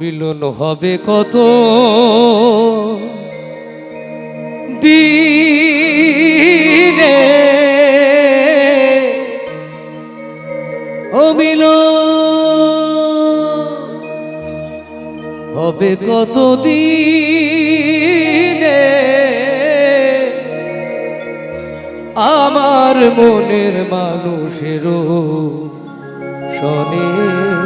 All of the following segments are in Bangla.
মিলন হবে কত? দিনে ও মিলন হবে কত দিনে? আমার মনের মানুষেরও শোনে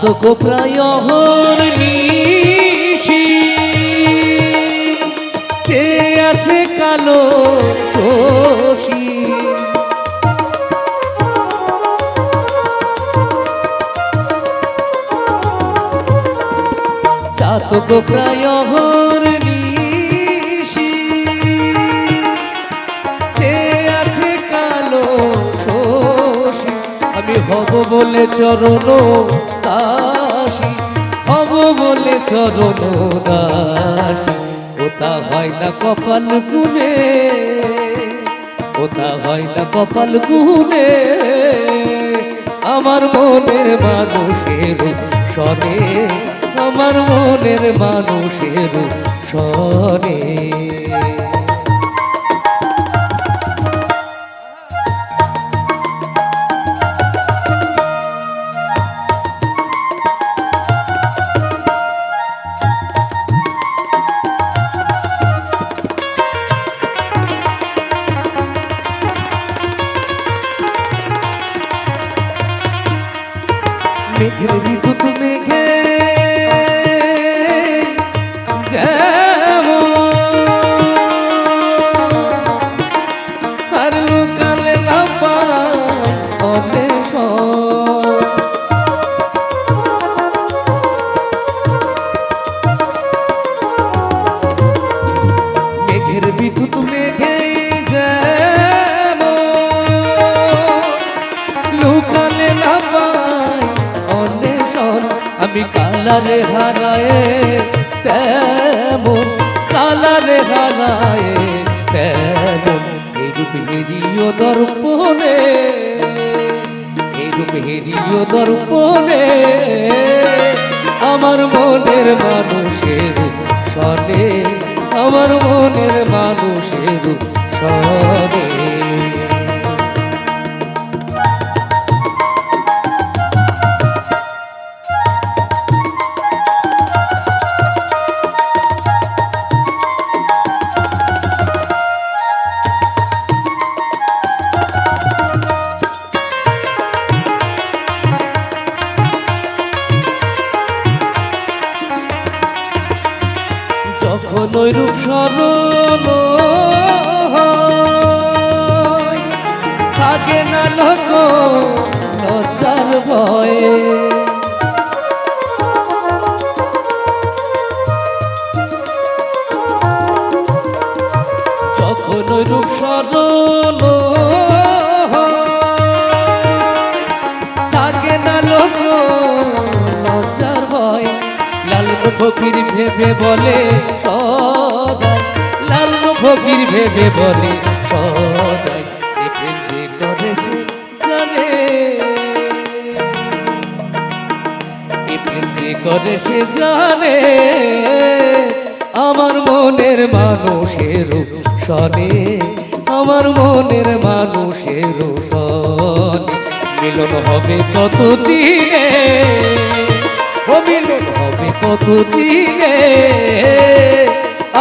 চাতক প্রায় নিশি চে আছে কালো শশী। চাতক প্রায় নিশি চে আছে কালো আমি হব বলে চরণ দাসী, হব বলে চরণ দাসী। ওটা হয় না কপাল গুনে ওটা হয় না কপাল গুনে আমার মনের মানুষের সনে, আমার মনের মানুষের সনে। কালারে হারায়, তেমন কালারে হারায়, তেমন এই রূপ হেরিও দর্পণে এই রূপ হেরিও দর্পণে, আমার মনের মানুষের সনে, আমার মনের মানুষের সনে। থাকে না লোক লজ্জার ভয়ে। যখন রূপ হয়, থাকে না লোক লজ্জার ভয়। লাল ফকির ভেবে বলে ফকির ভেবে বলে করে সে জানে। আমার মনের মানুষের সনে আমার মনের মানুষের সনে মিলন হবে কত দিনে মিলন হবে কত দিনে